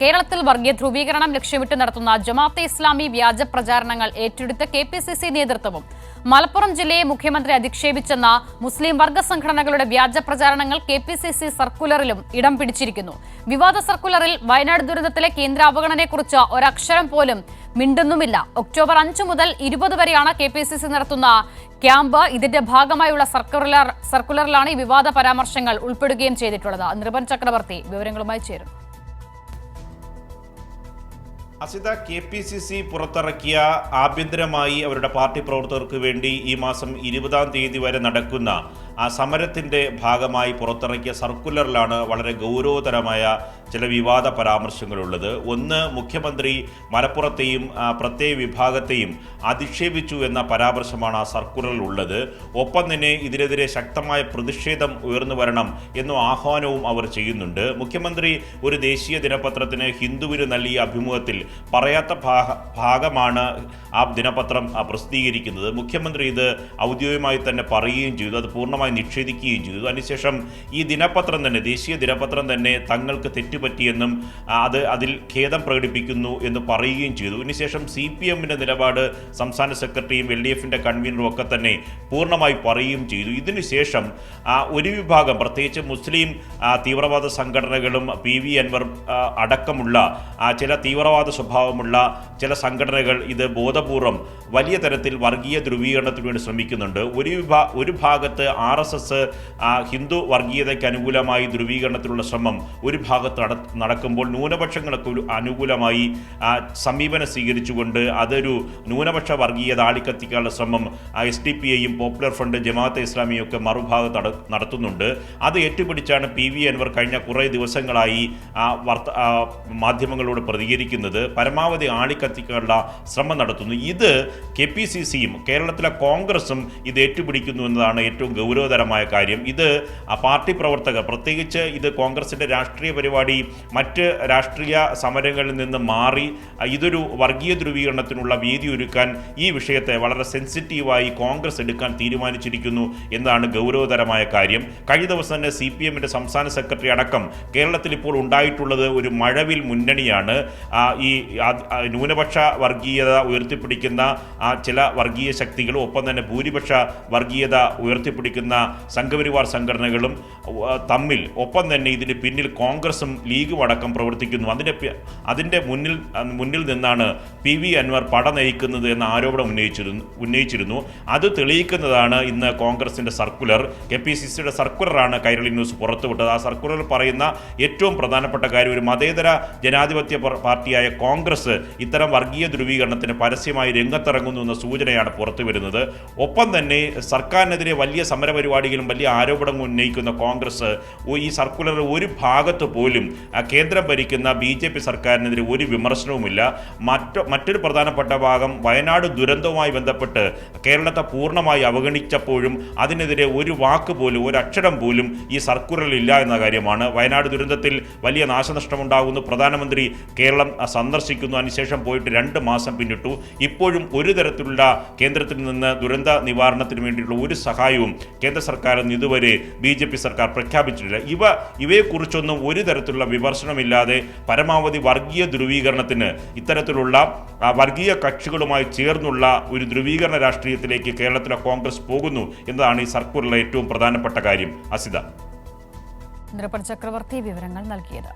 കേരളത്തിൽ വർഗീയ ധ്രുവീകരണം ലക്ഷ്യമിട്ട് നടത്തുന്ന ജമാഅത്തെ ഇസ്ലാമി വ്യാജ പ്രചാരണങ്ങൾ ഏറ്റെടുത്ത കെ പി സി സി നേതൃത്വവും മലപ്പുറം ജില്ലയെ മുഖ്യമന്ത്രി അധിക്ഷേപിച്ചെന്ന മുസ്ലിം വർഗ സംഘടനകളുടെ വ്യാജ പ്രചാരണങ്ങൾ കെ പി സി സി സർക്കുലറിലും ഇടം പിടിച്ചിരിക്കുന്നു. വിവാദ സർക്കുലറിൽ വയനാട് ദുരന്തത്തിലെ കേന്ദ്ര അവഗണനയെക്കുറിച്ച് ഒരക്ഷരം പോലും മിണ്ടുന്നുമില്ല. ഒക്ടോബർ അഞ്ച് മുതൽ ഇരുപത് വരെയാണ് കെ പി സി സി നടത്തുന്ന ക്യാമ്പ്. ഇതിന്റെ ഭാഗമായുള്ള സർക്കുലർ സർക്കുലറിലാണ് ഈ വിവാദ പരാമർശങ്ങൾ ഉൾപ്പെടുകയും ചെയ്തിട്ടുള്ളത്. നിർഭൻ ചക്രവർത്തി വിവരങ്ങളുമായി ചേരും. അസിത കെ പി സി സി പുറത്തിറക്കിയ ആഭ്യന്തരമായി അവരുടെ പാർട്ടി പ്രവർത്തകർക്ക് വേണ്ടി ഈ മാസം ഇരുപതാം തീയതി വരെ നടക്കുന്ന ആ സമരത്തിന്റെ ഭാഗമായി പുറത്തിറക്കിയ സർക്കുലറിലാണ് വളരെ ഗൗരവതരമായ ചില വിവാദ പരാമർശങ്ങളുള്ളത്. ഒന്ന് മുഖ്യമന്ത്രി മലപ്പുറത്തെയും പ്രത്യേക വിഭാഗത്തെയും അധിക്ഷേപിച്ചു എന്ന പരാമർശമാണ് ആ സർക്കുലറിൽ ഉള്ളത്. ഒപ്പം തന്നെ ഇതിനെതിരെ ശക്തമായ പ്രതിഷേധം ഉയർന്നു വരണം എന്ന ആഹ്വാനവും അവർ ചെയ്യുന്നുണ്ട്. മുഖ്യമന്ത്രി ഒരു ദേശീയ ദിനപത്രത്തിന് ഹിന്ദുവിന് നൽകിയ അഭിമുഖത്തിൽ പറയാത്ത ഭാഗ- ഭാഗമാണ് ആ ദിനപത്രം പ്രസിദ്ധീകരിക്കുന്നത്. മുഖ്യമന്ത്രി ഇത് ഔദ്യോഗികമായി തന്നെ പറയുകയും ചെയ്തു. അത് പൂർണമായി നിഷേധിക്കുകയും ചെയ്തു. അതിനുശേഷം ഈ ദിനപത്രം തന്നെ ദേശീയ ദിനപത്രം തന്നെ തങ്ങൾക്ക് തെറ്റുപറ്റിയെന്നും അത് അതിൽ ഖേദം പ്രകടിപ്പിക്കുന്നു എന്ന് പറയുകയും ചെയ്തു. ഇതിനുശേഷം സി പി എമ്മിന്റെ നിലപാട് സംസ്ഥാന സെക്രട്ടറിയും എൽ ഡി എഫിന്റെ കൺവീനറും ഒക്കെ തന്നെ പൂർണമായി പറയുകയും ചെയ്തു. ഇതിനുശേഷം ഒരു വിഭാഗം പ്രത്യേകിച്ച് മുസ്ലിം തീവ്രവാദ സംഘടനകളും പി വി അൻവർ അടക്കമുള്ള ചില തീവ്രവാദ സ്വഭാവമുള്ള ചില സംഘടനകൾ ഇത് ബോധപൂർവം വലിയ തരത്തിൽ വർഗീയ ധ്രുവീകരണത്തിന് വേണ്ടി ശ്രമിക്കുന്നുണ്ട്. ഒരു വിഭാ ഒരു ഭാഗത്ത് ആർ എസ് എസ് ഹിന്ദു വർഗീയതയ്ക്ക് അനുകൂലമായി ധ്രുവീകരണത്തിലുള്ള ശ്രമം ഒരു ഭാഗത്ത് നട- നടക്കുമ്പോൾ ന്യൂനപക്ഷങ്ങൾക്ക് ഒരു അനുകൂലമായി സമീപനം സ്വീകരിച്ചുകൊണ്ട് അതൊരു ന്യൂനപക്ഷ വർഗീയത ആളിക്കത്തിക്കാനുള്ള ശ്രമം എസ് ഡി പി ഐയും പോപ്പുലർ ഫ്രണ്ട് ജമാഅത്തെ ഇസ്ലാമിയും ഒക്കെ മറുഭാഗത്ത് നട- നടത്തുന്നുണ്ട്. അത് ഏറ്റുപിടിച്ചാണ് പി വി അൻവർ കഴിഞ്ഞ കുറേ ദിവസങ്ങളായി വർത്ത മാധ്യമങ്ങളോട് പ്രതികരിക്കുന്നത്. പരമാവധി ആളിക്കത്തിക്കാനുള്ള ശ്രമം നടത്തുന്നു. ഇത് കെ പി സി സിയും കേരളത്തിലെ കോൺഗ്രസും ഇത് ഏറ്റുപിടിക്കുന്നു എന്നതാണ് ഏറ്റവും ഗൗരവതരമായ കാര്യം. ഇത് പാർട്ടി പ്രവർത്തകർ പ്രത്യേകിച്ച് ഇത് കോൺഗ്രസിന്റെ രാഷ്ട്രീയ പരിപാടി മറ്റ് രാഷ്ട്രീയ സമരങ്ങളിൽ നിന്ന് മാറി ഇതൊരു വർഗീയ ധ്രുവീകരണത്തിനുള്ള വേദി ഒരുക്കാൻ ഈ വിഷയത്തെ വളരെ സെൻസിറ്റീവായി കോൺഗ്രസ് എടുക്കാൻ തീരുമാനിച്ചിരിക്കുന്നു എന്നാണ് ഗൗരവതരമായ കാര്യം. കഴിഞ്ഞ ദിവസം തന്നെ സി പി എമ്മിന്റെ സംസ്ഥാന സെക്രട്ടറി അടക്കം കേരളത്തിൽ ഇപ്പോൾ ഉണ്ടായിട്ടുള്ളത് ഒരു മഴവിൽ മുന്നണിയാണ്. ഈ ന്യൂനപക്ഷ വർഗീയത ഉയർത്തിപ്പിടിക്കുന്ന ചില വർഗീയ ശക്തികളും ഒപ്പം തന്നെ ഭൂരിപക്ഷ വർഗീയത ഉയർത്തിപ്പിടിക്കുന്ന സംഘപരിവാർ സംഘടനകളും തമ്മിൽ ഒപ്പം തന്നെ ഇതിന് പിന്നിൽ കോൺഗ്രസും ലീഗും അടക്കം പ്രവർത്തിക്കുന്നു. അതിന്റെ അതിന്റെ മുന്നിൽ മുന്നിൽ നിന്നാണ് പി വി അൻവർ പട നയിക്കുന്നത് എന്ന ആരോപണം ഉന്നയിച്ചിരുന്നു ഉന്നയിച്ചിരുന്നു. അത് തെളിയിക്കുന്നതാണ് ഇന്ന് കോൺഗ്രസിന്റെ സർക്കുലർ. കെ പി സി സിയുടെ സർക്കുലറാണ് കൈരളി ന്യൂസ് പുറത്തുവിട്ടത്. ആ സർക്കുലറിൽ പറയുന്ന ഏറ്റവും പ്രധാനപ്പെട്ട കാര്യം ഒരു മതേതര ജനാധിപത്യ പാർട്ടിയായ കോൺഗ്രസ് ഇത്തരം വർഗീയ ധ്രുവീകരണത്തിന് പരസ്യമായി രംഗത്തിറങ്ങുന്നു എന്ന സൂചനയാണ് പുറത്തു വരുന്നത് ഒപ്പം തന്നെ സർക്കാരിനെതിരെ വലിയ സമരപരിപാടികളും വലിയ ആരോപണങ്ങൾ ഉന്നയിക്കുന്ന കോൺഗ്രസ് ഈ സർക്കുലർ ഒരു ഭാഗത്ത് പോലും കേന്ദ്രം ഭരിക്കുന്ന ബി ജെ പി സർക്കാരിനെതിരെ ഒരു വിമർശനവുമില്ല. മറ്റു മറ്റൊരു പ്രധാനപ്പെട്ട ഭാഗം വയനാട് ദുരന്തവുമായി ബന്ധപ്പെട്ട് കേരളത്തെ പൂർണമായി അവഗണിച്ചപ്പോഴും അതിനെതിരെ ഒരു വാക്ക് പോലും ഒരു അക്ഷരം പോലും ഈ സർക്കുലറിൽ ഇല്ല എന്ന കാര്യമാണ്. വയനാട് ദുരന്തത്തിൽ വലിയ നാശനഷ്ടമുണ്ടാകുന്നു. പ്രധാനമന്ത്രി കേരളം സന്ദർശിക്കുന്നു. അതിനുശേഷം പോയിട്ട് രണ്ട് മാസം പിന്നിട്ടു. ഇപ്പോഴും ഒരു തരത്തിലുള്ള കേന്ദ്രത്തിൽ നിന്ന് ദുരന്ത നിവാരണത്തിന് വേണ്ടിയിട്ടുള്ള ഒരു സഹായവും കേന്ദ്ര സർക്കാർ നിന്ന് ഇതുവരെ ബി ജെ പി സർക്കാർ പ്രഖ്യാപിച്ചിട്ടില്ല. ഇവ ഇവയെക്കുറിച്ചൊന്നും ഒരു തരത്തിലുള്ള വിമർശനമില്ലാതെ പരമാവധി വർഗീയ ധ്രുവീകരണത്തിന് ഇത്തരത്തിലുള്ള വർഗീയ കക്ഷികളുമായി ചേർന്നുള്ള ഒരു ധ്രുവീകരണ രാഷ്ട്രീയത്തിലേക്ക് കേരളത്തിലെ കോൺഗ്രസ് പോകുന്നു എന്നതാണ് ഈ സർക്കൂറിലെ ഏറ്റവും പ്രധാനപ്പെട്ട കാര്യം. അസിത. ചക്രവർത്തി വിവരങ്ങൾ നൽകിയത്.